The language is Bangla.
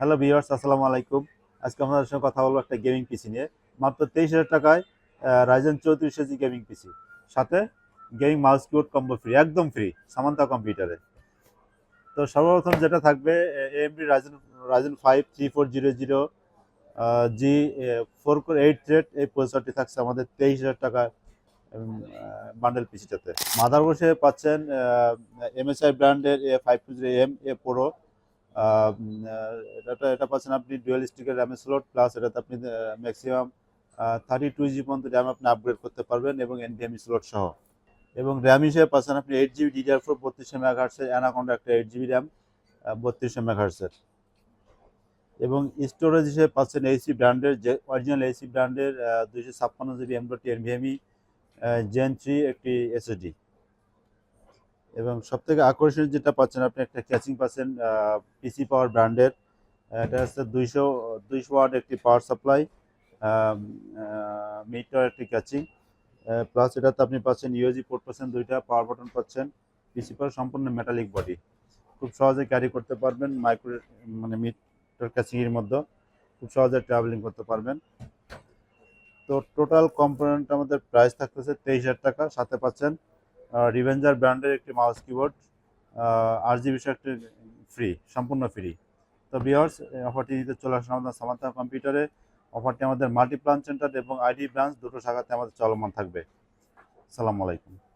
হ্যালো ভিউয়ার্স, আসসালামু আলাইকুম। আজকে আমাদের সঙ্গে কথা বলব একটা গেমিং পিসি নিয়ে। মাত্র তেইশ হাজার টাকায় রাইজেন চৌত্রিশ এজি গেমিং পিসি সাথে gaming mouse keyboard combo free একদম ফ্রি সামান্তা কম্পিউটারে তো সর্বপ্রথম যেটা থাকবে AMD Ryzen Ryzen five three four zero zero G four eight thread এই প্রসেসরটি থাকছে আমাদের তেইশ হাজার টাকা বান্ডেল পিসিটাতে মাদার বসে পাচ্ছেন এমএসআই ব্র্যান্ডের A five two zero M A pro এটা এটা পাচ্ছেন আপনি ডুয়েল স্টিকের র্যামের স্লট প্লাস এটাতে আপনি ম্যাক্সিমাম থার্টি টু জি পর্যন্ত র্যাম আপনি আপগ্রেড করতে পারবেন এবং এনভিএমই স্লট সহ। এবং র্যাম হিসেবে পাচ্ছেন আপনি এইট জিবি ডিডিআর ফোর বত্রিশশো মেগাহার্সের অ্যানাকন্ডা একটা এইট জিবি র্যাম বত্রিশশো মেগাহার্সের এবং স্টোরেজ হিসেবে পাচ্ছেন এইসি ব্র্যান্ডের যে অরিজিনাল এইসি ব্র্যান্ডের দুইশো ছাপ্পান্ন GB M dot two NVMe gen three একটি এসএসডি এবং সব থেকে আকর্ষণীয় যেটা পাচ্ছেন আপনি একটা ক্যাচিং পাচ্ছেন পিসি পাওয়ার ব্র্যান্ডের এটা হচ্ছে দুইশো দুইশো ওয়াট একটি পাওয়ার সাপ্লাই মিটার একটি ক্যাচিং প্লাস এটাতে আপনি পাচ্ছেন ইউএসজি পোর্ট পাচ্ছেন দুইটা পাওয়ার বাটন পাচ্ছেন পিসি পাওয়ার সম্পূর্ণ মেটালিক বডি খুব সহজে ক্যারি করতে পারবেন মাইক্রো মানে মিটার ক্যাচিংয়ের মধ্যে, খুব সহজে ট্রাভেলিং করতে পারবেন। তো টোটাল কম্পোনেন্ট আমাদের প্রাইস থাকতেছে তেইশ হাজার টাকা, সাথে পাচ্ছেন রিভেঞ্জার ব্র্যান্ডের একটি মাউস কিবোর্ড আর জিবি একটি ফ্রি সম্পূর্ণ ফ্রি তো বিয়ার্স অফারটি নিতে চলে আসুন আমাদের সামান্তা কম্পিউটারে অফারটি আমাদের মাল্টিপ্লান সেন্টার এবং আইডি ব্রাঞ্চ দুটো শাখাতে আমাদের চলমান থাকবে। সালাম আলাইকুম।